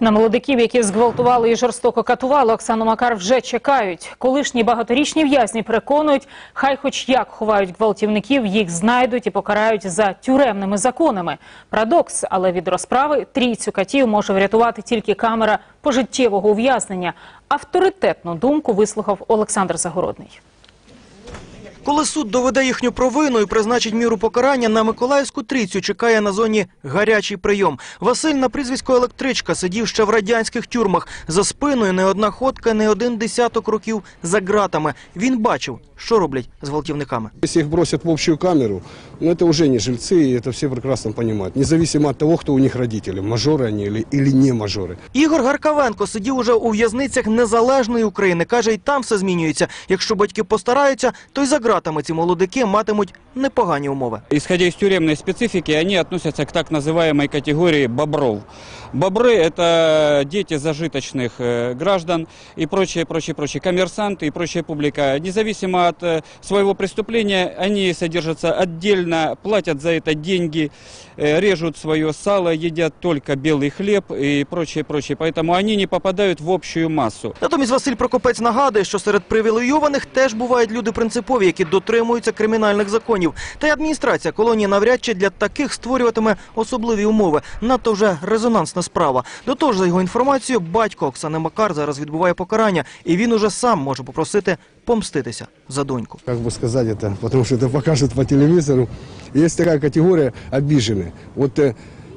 На молодиків, які зґвалтували і жорстоко катували Оксану Макар, вже чекають. Колишні багаторічні в'язні переконують, хай хоч як ховають гвалтівників, їх знайдуть і покарають за тюремними законами. Парадокс, але від розправи трійцю катів може врятувати тільки камера пожиттєвого ув'язнення. Авторитетну думку вислухав Олександр Загородний. Коли суд доведе їхню провину і призначить міру покарання, на Миколаївську трійцю чекає на зоні гарячий прийом. Василь на прізвисько електричка сидів ще в радянських тюрмах. За спиною не одна ходка, не один десяток років за ґратами. Він бачив, що роблять з гвалтівниками. Если их бросят в общую камеру, ну это уже не жильцы, и это все прекрасно понимают. Независимо от того, кто у них родители, мажоры они или, или не мажоры. Ігор Гаркавенко сидів уже у в'язницях незалежної України. Каже, і там все змінюється. Якщо батьки постараються, то й за ґратами ці молодики матимуть непогані умови. Исходя из тюремной специфики, они относятся к так называемой категории бобров. Бобры – это дети зажиточных э, граждан и прочее, прочее, прочее, коммерсанты и прочая публика. Независимо от э, своего преступления, они содержатся отдельно, платят за это деньги, э, режут свое сало, едят только белый хлеб и прочее, прочее. Поэтому они не попадают в общую массу. Натомість Василь Прокопець нагадує, що серед привілейованих теж бувають люди принципові, які дотримуються кримінальних законів. Та й адміністрація колонії навряд чи для таких створюватиме особливі умови. Надто вже резонансна справа. До того ж, за його інформацією, батько Оксани Макар зараз відбуває покарання, і він уже сам може попросити помститися за доньку. Как бы сказать это, потому что это покажут по телевизору. Есть такая категория обиженные. Вот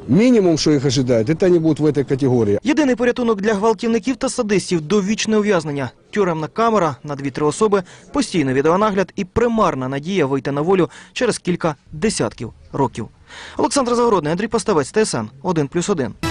э, минимум, что их ожидает, это они будут в этой категории. Єдиний порятунок для гвалтівників та садистів – довічне ув'язнення. Тюремна камера на дві-три особи, постійний відеонагляд і примарна надія вийти на волю через кілька десятків років. Олександр Загородний, Андрій Поставець, ТСН 1+,1.